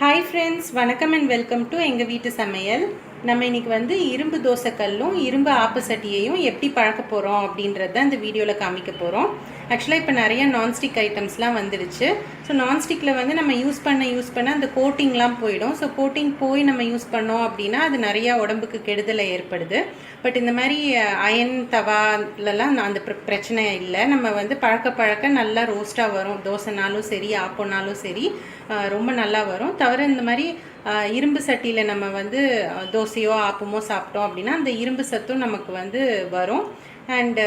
Hi friends வணக்கம் and welcome to எங்கள் வீட்டு சமையல். நம்ம இன்னைக்கு வந்து இரும்பு தோசைக்கல்லும் இரும்பு ஆப்பு சட்டியையும் எப்படி பழக்க போகிறோம் அப்படின்றத இந்த வீடியோவில் காமிக்க போகிறோம் ஆக்சுவலாக இப்போ நிறைய நான்ஸ்டிக் ஐட்டம்ஸ்லாம் வந்துடுச்சு. ஸோ நான்ஸ்டிக்கில் வந்து நம்ம யூஸ் பண்ண யூஸ் பண்ண அந்த கோட்டிங்லாம் போயிடும். ஸோ கோட்டிங் போய் நம்ம யூஸ் பண்ணோம் அப்படின்னா அது நிறையா உடம்புக்கு கெடுதலை ஏற்படுது. பட் இந்த மாதிரி அயன் தவாலலாம் அந்த பிரச்சனை இல்லை. நம்ம வந்து பழக்க பழக்க நல்லா ரோஸ்ட்டாக வரும். தோசைனாலும் சரி ஆப்போனாலும் சரி ரொம்ப நல்லா வரும். தவிர இந்த மாதிரி இரும்பு சட்டியில் நம்ம வந்து தோசையோ ஆப்பமோ சாப்பிட்டோம் அப்படின்னா அந்த இரும்பு சத்தும் நமக்கு வந்து வரும். அண்டு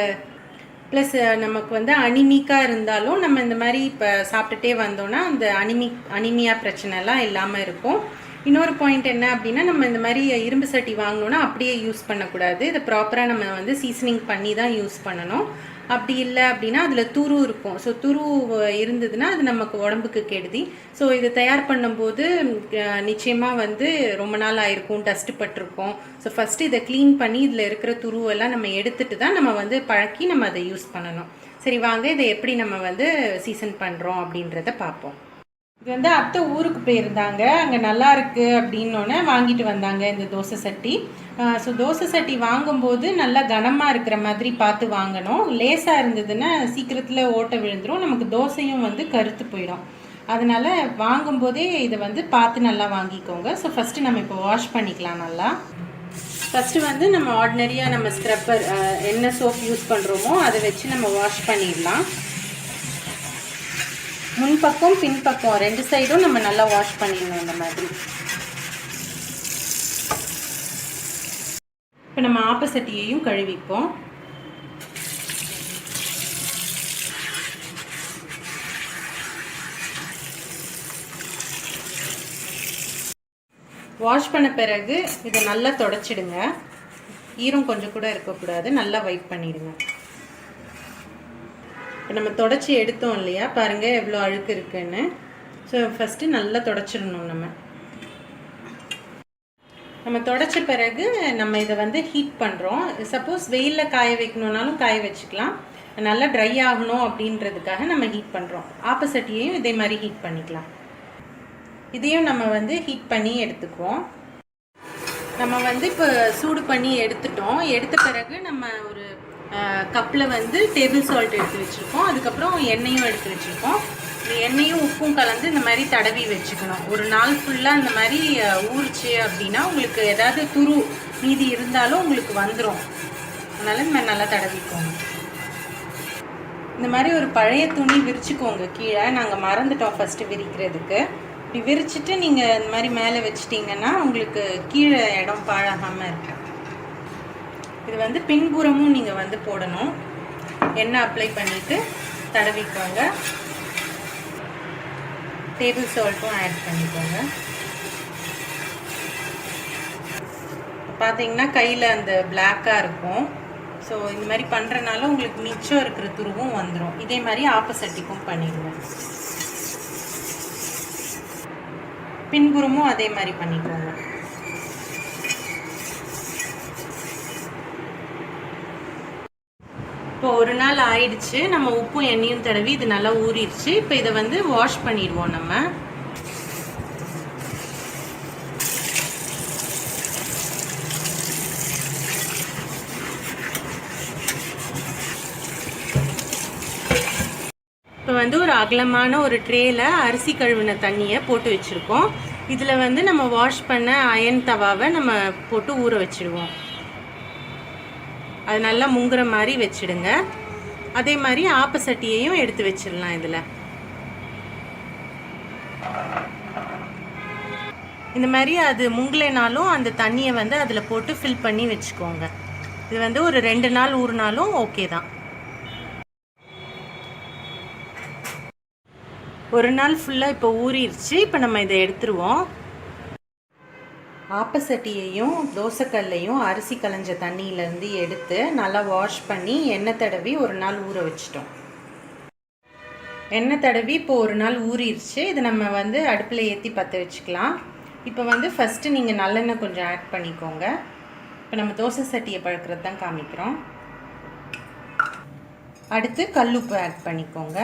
ப்ளஸ் நமக்கு வந்து அனிமிக்காக இருந்தாலும் நம்ம இந்த மாதிரி இப்போ சாப்பிட்டுட்டே வந்தோம்னா அந்த அனிமி அனிமியா பிரச்சனைலாம் இல்லாமல் இருக்கும். இன்னொரு பாயிண்ட் என்ன அப்படின்னா நம்ம இந்த மாதிரி இரும்பு சட்டி வாங்கினோன்னா அப்படியே யூஸ் பண்ணக்கூடாது. இதை ப்ராப்பராக நம்ம வந்து சீசனிங் பண்ணி தான் யூஸ் பண்ணணும். அப்படி இல்லை அப்படின்னா அதில் துரு இருக்கும். ஸோ துரு இருந்ததுன்னா அது நமக்கு உடம்புக்கு கெடுதி. ஸோ இதை தயார் பண்ணும்போது நிச்சயமாக வந்து ரொம்ப நாள் ஆயிருக்கும் டஸ்ட் பட்டிருக்கும். ஸோ ஃபஸ்ட்டு இதை க்ளீன் பண்ணி இதில் இருக்கிற துருவெல்லாம் நம்ம எடுத்துட்டு தான் நம்ம வந்து பழக்கி நம்ம அதை யூஸ் பண்ணணும். சரி வாங்க இதை எப்படி நம்ம வந்து சீசன் பண்ணுறோம் அப்படின்றத பார்ப்போம். இது வந்து அத்தை ஊருக்கு போயிருந்தாங்க. அங்கே நல்லா இருக்கு அப்படின்னோடனே வாங்கிட்டு வந்தாங்க இந்த தோசை சட்டி. ஸோ தோசை சட்டி வாங்கும்போது நல்லா கனமாக இருக்கிற மாதிரி பார்த்து வாங்கணும். லேசாக இருந்ததுன்னா சீக்கிரத்தில் ஓட்டை விழுந்துரும். நமக்கு தோசையும் வந்து கருத்து போயிடும். அதனால் வாங்கும்போதே இதை வந்து பார்த்து நல்லா வாங்கிக்கோங்க. ஸோ ஃபஸ்ட்டு நம்ம இப்போ வாஷ் பண்ணிக்கலாம் நல்லா. ஃபஸ்ட்டு வந்து நம்ம ஆர்டினரியாக நம்ம ஸ்க்ரப்பர் என்ன சோப் யூஸ் பண்ணுறோமோ அதை வச்சு நம்ம வாஷ் பண்ணிடலாம். முன்பக்கம் பின்பக்கம் ரெண்டு சைடும் நம்ம நல்லா வாஷ் பண்ணிடணும் இந்த மாதிரி. இப்போ நம்ம ஆப்பசட்டியையும் கழுவிப்போம். வாஷ் பண்ண பிறகு இதை நல்லா தொடச்சிடுங்க. ஈரம் கொஞ்சம் கூட இருக்கக்கூடாது. நல்லா வைட் பண்ணிடுங்க. இப்போ நம்ம தொடச்சி எடுத்தோம் இல்லையா? பாருங்கள் எவ்வளோ அழுக்கு இருக்குன்னு. ஸோ ஃபஸ்ட்டு நல்லா தொடச்சிடணும் நம்ம. நம்ம தொடச்ச பிறகு நம்ம இதை வந்து ஹீட் பண்ணுறோம் சப்போஸ் வெயிலில் காய வைக்கணுன்னாலும் காய வச்சுக்கலாம். நல்லா ட்ரை ஆகணும் அப்படின்றதுக்காக நம்ம ஹீட் பண்ணுறோம் ஆப்போசிட்டையும் இதே மாதிரி ஹீட் பண்ணிக்கலாம். இதையும் நம்ம வந்து ஹீட் பண்ணி எடுத்துக்குவோம். நம்ம வந்து இப்போ சூடு பண்ணி எடுத்துட்டோம். எடுத்த பிறகு நம்ம ஒரு கப்பில் வந்து டேபிள் சால்ட் எடுத்து வச்சுருக்கோம். அதுக்கப்புறம் எண்ணெயும் எடுத்து வச்சுருக்கோம். இந்த எண்ணெயும் உப்பும் கலந்து இந்த மாதிரி தடவி வச்சுக்கணும். ஒரு நாள் ஃபுல்லாக இந்த மாதிரி ஊறிச்சு ஊறுச்சு அப்படின்னா உங்களுக்கு ஏதாவது துரு மீதி இருந்தாலும் உங்களுக்கு வந்துடும் அதனால் இந்த மாதிரி நல்லா தடவிக்கோங்க. இந்த மாதிரி ஒரு பழைய துணி விரிச்சுக்கோங்க. கீழே. நாங்கள் மறந்துட்டோம் ஃபஸ்ட்டு விரிக்கிறதுக்கு. இப்படி விரிச்சிட்டு நீங்கள் இந்த மாதிரி மேலே வச்சிட்டிங்கன்னா உங்களுக்கு கீழே இடம் பாழாகாமல் இருக்கும். இது வந்து பின்புறமும் நீங்கள் வந்து போடணும். எண்ணெய் அப்ளை பண்ணிவிட்டு தடவிக்கோங்க. டேபிள் சால்ட்டும் ஆட் பண்ணிக்கோங்க. பார்த்தீங்கன்னா கையில் அந்த பிளாக்காக இருக்கும். ஸோ இந்த மாதிரி பண்ணுறனால உங்களுக்கு மிச்சம் இருக்கிற துருவும் வந்துடும் இதே மாதிரி ஆப்போசிட்டிக்கும் பண்ணிடுவேன் பின்புறமும் அதே மாதிரி பண்ணிக்கோங்க. இப்போ ஒரு நாள் ஆயிடுச்சு. நம்ம உப்பும் எண்ணெயும் தடவி இது நல்லா ஊறிடுச்சு. இப்போ இதை வந்து வாஷ் பண்ணிடுவோம் நம்ம. இப்போ வந்து ஒரு அகலமான ஒரு ட்ரேயில் அரிசி கழுவின தண்ணியை போட்டு வச்சுருக்கோம். இதில் வந்து நம்ம வாஷ் பண்ண அயன் தவாவை நம்ம போட்டு ஊற வச்சிடுவோம் அது நல்லா முங்குற மாதிரி வச்சிடுங்க. அதே மாதிரி ஆப்பசட்டியையும் எடுத்து வச்சிடலாம் இதில். இந்த மாதிரி அது முங்கலைனாலும் அந்த தண்ணியை வந்து அதில் போட்டு ஃபில் பண்ணி வச்சுக்கோங்க. இது வந்து ஒரு ரெண்டு நாள் ஊறினாலும் ஓகே தான். ஒரு நாள் ஃபுல்லாக இப்போ ஊறிடுச்சு. இப்போ நம்ம இதை எடுத்துருவோம். ஆப்பசட்டியையும் தோசைக்கல்லையும் அரிசி களைஞ்ச தண்ணியிலேருந்து எடுத்து நல்லா வாஷ் பண்ணி எண்ணெய் தடவி ஒரு நாள் ஊற வச்சிட்டோம். எண்ணெய் தடவி இப்போ ஒரு நாள் ஊறிடுச்சு இது நம்ம வந்து அடுப்பில் ஏற்றி பற்ற வச்சுக்கலாம். இப்போ வந்து ஃபஸ்ட்டு நீங்கள் நல்லெண்ணெய் கொஞ்சம் ஆட் பண்ணிக்கோங்க. இப்போ நம்ம தோசை சட்டியை பழக்கிறது தான் காமிக்கிறோம். அடுத்து கல்லுப்பு ஆட் பண்ணிக்கோங்க.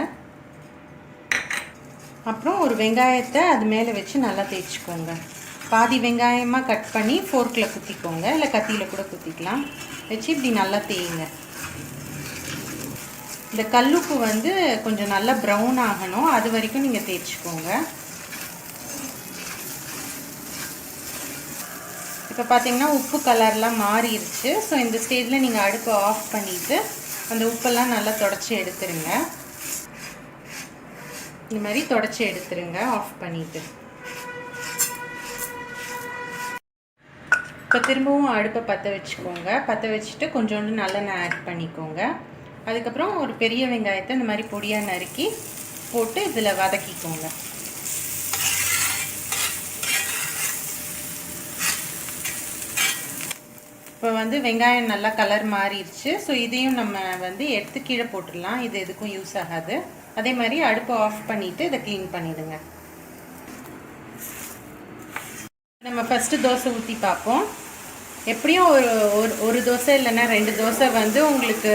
அப்புறம் ஒரு வெங்காயத்தை அது மேலே வச்சு நல்லா தேய்ச்சிக்கோங்க. பாதி வெங்காயமாக கட் பண்ணி ஃபோர்க்கில் குத்திக்கோங்க. இல்லை கத்தியில் கூட குத்திக்கலாம். வச்சு இப்படி நல்லா தேயுங்க. இந்த கல்லுப்பு வந்து கொஞ்சம் நல்லா ப்ரௌன் ஆகணும். அது வரைக்கும் நீங்கள் தேய்ச்சிக்கோங்க. இப்போ பார்த்தீங்கன்னா உப்பு கலர்லாம் மாறிடுச்சு ஸோ இந்த ஸ்டேஜில் நீங்கள் அடுப்பை ஆஃப் பண்ணிவிட்டு அந்த உப்பெல்லாம் நல்லா தொடச்சி எடுத்துருங்க. இந்த மாதிரி தொடச்சி எடுத்துருங்க. ஆஃப் பண்ணிவிட்டு இப்போ திரும்பவும் அடுப்பை பற்ற வச்சுக்கோங்க. பற்ற வச்சுட்டு கொஞ்சோண்டு நல்லெண்ணெய் ஆட் பண்ணிக்கோங்க. அதுக்கப்புறம் ஒரு பெரிய வெங்காயத்தை இந்த மாதிரி பொடியாக நறுக்கி போட்டு இதில் வதக்கிக்கோங்க. இப்போ வந்து வெங்காயம் நல்லா கலர் மாறிடுச்சு. ஸோ இதையும் நம்ம வந்து எடுத்து கீழே போட்டுடலாம். இது எதுக்கும் யூஸ் ஆகாது. அதே மாதிரி அடுப்பை ஆஃப் பண்ணிவிட்டு இதை க்ளீன் பண்ணிவிடுங்க நம்ம ஃபஸ்ட்டு தோசை ஊற்றி பார்ப்போம். எப்படியும் ஒரு ஒரு ஒரு தோசை இல்லைன்னா ரெண்டு தோசை வந்து உங்களுக்கு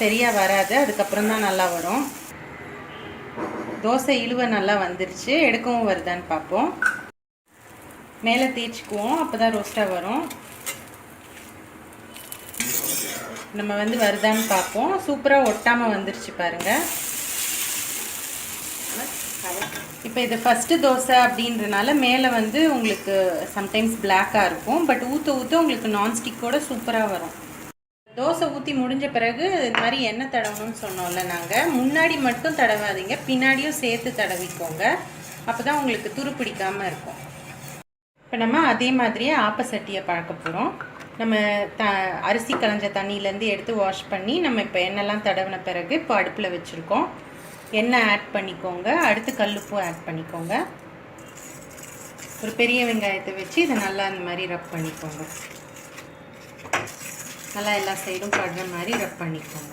சரியாக வராது. அதுக்கப்புறம் தான் நல்லா வரும். தோசை இழுவ நல்லா வந்துருச்சு. எடுக்கவும் வருதான்னு பார்ப்போம். மேலே தேய்ச்சிக்குவோம். அப்போ தான் ரோஸ்ட்டாக வரும். நம்ம வந்து வருதான்னு பார்ப்போம். சூப்பராக ஒட்டாமல் வந்துருச்சு பாருங்கள் இப்போ இது ஃபஸ்ட்டு தோசை அப்படின்றனால மேலே வந்து உங்களுக்கு சம்டைம்ஸ் பிளாக்காக இருக்கும். பட் ஊற்ற ஊற்ற உங்களுக்கு நான்ஸ்டிக்கோட சூப்பராக வரும். தோசை ஊற்றி முடிஞ்ச பிறகு இது மாதிரி எண்ணெய் தடவணும்னு சொன்னோம்ல நாங்கள் முன்னாடி மட்டும் தடவாதீங்க. பின்னாடியும் சேர்த்து தடவிக்கோங்க. அப்போ தான் உங்களுக்கு துரு பிடிக்காமல் இருக்கும். இப்போ நம்ம அதே மாதிரியே ஆப்பசட்டியை பார்க்க போகிறோம் நம்ம த அரிசி களைஞ்ச தண்ணியிலேருந்து எடுத்து வாஷ் பண்ணி நம்ம இப்போ எண்ணெய்லாம் தடவின பிறகு இப்போ அடுப்பில் வச்சுருக்கோம். எண்ணெய் ஆட் பண்ணிக்கோங்க. அடுத்து கல்லுப்பு ஆட் பண்ணிக்கோங்க. ஒரு பெரிய வெங்காயத்தை வச்சு இதை நல்லா அந்த மாதிரி ரப் பண்ணிக்கோங்க. நல்லா எல்லா சைடும் படுற மாதிரி ரப் பண்ணிக்கோங்க.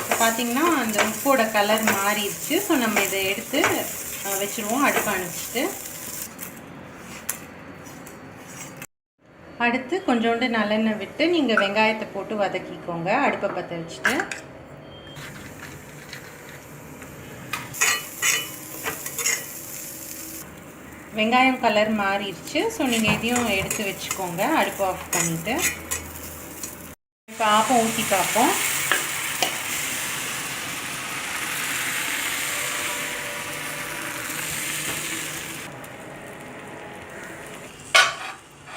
இப்போ பார்த்தீங்கன்னா அந்த உப்போட கலர் மாறிடுச்சு. ஸோ நம்ம இதை எடுத்து வச்சுருவோம். அடுப்பு அணைச்சிட்டு. அடுத்து கொஞ்சோண்டு நல்லெண்ணெய் விட்டு நீங்கள் வெங்காயத்தை போட்டு வதக்கிக்கோங்க. அடுப்பை பற்ற வச்சுட்டு. வெங்காயம் கலர் மாறிடுச்சு. ஸோ நீங்கள் இதையும் எடுத்து வச்சுக்கோங்க. அடுப்பு ஆஃப் பண்ணிவிட்டு இப்போ ஆப்பம் ஊற்றி பார்ப்போம்.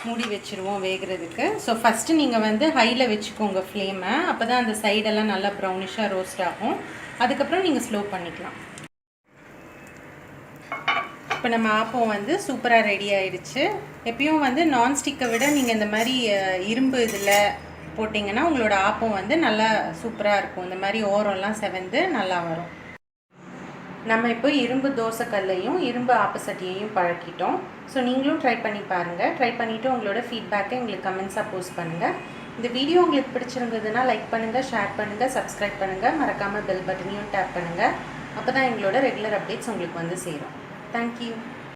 மூடி வச்சுருவோம் வேகிறதுக்கு. ஸோ ஃபஸ்ட்டு நீங்கள் வந்து ஹையில் வச்சுக்கோங்க ஃப்ளேமை அப்போ தான் அந்த சைடெல்லாம் நல்லா ப்ரௌனிஷாக ரோஸ்ட் ஆகும். அதுக்கப்புறம் நீங்கள் ஸ்லோ பண்ணிக்கலாம். இப்போ நம்ம ஆப்பம் வந்து சூப்பராக ரெடி ஆயிடுச்சு. எப்பயும் வந்து நான்ஸ்டிக்கை விட நீங்கள் இந்த மாதிரி இரும்பு இதில் போட்டிங்கன்னா உங்களோட ஆப்பம் வந்து நல்லா சூப்பராக இருக்கும். இந்த மாதிரி ஓரம்லாம் செவந்து நல்லா வரும். நம்ம இப்போ இரும்பு தோசைக்கல்லையும் இரும்பு ஆப்பசட்டியையும் பழக்கிட்டோம். ஸோ நீங்களும் ட்ரை பண்ணி பாருங்கள் ட்ரை பண்ணிவிட்டு உங்களோட ஃபீட்பேக்கை எங்களுக்கு கமெண்ட்ஸாக போஸ்ட் பண்ணுங்கள் இந்த வீடியோ உங்களுக்கு பிடிச்சிருந்ததுன்னா லைக் பண்ணுங்கள் ஷேர் பண்ணுங்கள் சப்ஸ்கிரைப் பண்ணுங்கள் மறக்காமல் பெல் பட்டனையும் டேப் பண்ணுங்கள் அப்போ தான் எங்களோட ரெகுலர் அப்டேட்ஸ் உங்களுக்கு வந்து சேரும். தேங்க்யூ